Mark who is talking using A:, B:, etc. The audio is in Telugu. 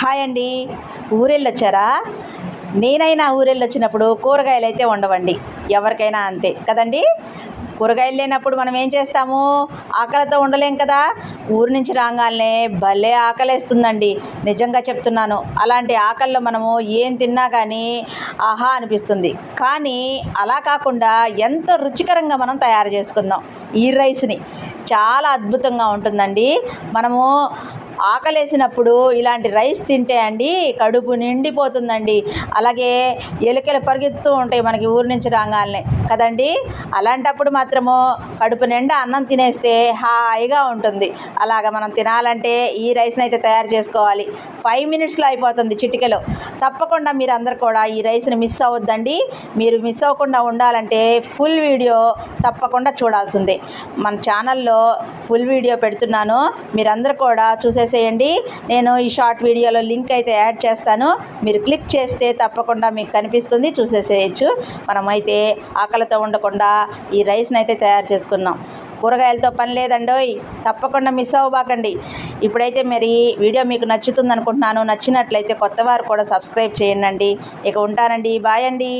A: హాయ్ అండి. ఊరెళ్ళొచ్చారా? నేనైనా ఊరెళ్ళొచ్చినప్పుడు కూరగాయలు అయితే ఉండవండి ఎవరికైనా అంతే. కదండి? కూరగాయలు లేనప్పుడు మనం ఏం చేస్తాము? ఆకలితో ఉండలేం కదా? ఊరు నుంచి రాగానే భలే ఆకలేస్తుందండి. నిజంగా చెప్తున్నాను. అలాంటి ఆకలిలో మనము ఏం తిన్నా కానీ ఆహా అనిపిస్తుంది. కానీ అలా కాకుండా ఎంతో రుచికరంగా మనం తయారు చేసుకుందాం ఈ రైస్ని. చాలా అద్భుతంగా ఉంటుందండి. మనము ఆకలేసినప్పుడు ఇలాంటి రైస్ తింటే అండి కడుపు నిండిపోతుందండి. అలాగే ఎలుకలు పరిగెత్తూ ఉంటాయి మనకి ఊరి నుంచి రాగానే కదండి? అలాంటప్పుడు మాత్రము కడుపు నిండా అన్నం తినేస్తే హాయిగా ఉంటుంది. అలాగ మనం తినాలంటే ఈ రైస్ని అయితే తయారు చేసుకోవాలి. ఫైవ్ మినిట్స్లో అయిపోతుంది చిటికెలో. తప్పకుండా మీరు అందరు కూడా ఈ రైస్ని మిస్ అవ్వద్దండి. మీరు మిస్ అవ్వకుండా ఉండాలంటే ఫుల్ వీడియో తప్పకుండా చూడాల్సిందే. మన ఛానల్లో ఫుల్ వీడియో పెడుతున్నాను. మీరందరూ కూడా చేసేయండి. నేను ఈ షార్ట్ వీడియోలో లింక్ అయితే యాడ్ చేస్తాను. మీరు క్లిక్ చేస్తే తప్పకుండా మీకు కనిపిస్తుంది. చూసేసేయచ్చు. మనమైతే ఆకలితో ఉండకుండా ఈ రైస్ని అయితే తయారు చేసుకున్నాం. కూరగాయలతో పని లేదండోయ్. తప్పకుండా మిస్ అవ్వబాకండి. ఇప్పుడైతే మరి వీడియో మీకు నచ్చుతుంది అనుకుంటున్నాను నచ్చినట్లయితే కొత్త వారు కూడా సబ్స్క్రైబ్ చేయండి ఇక ఉంటానండి. బాయ్ అండి.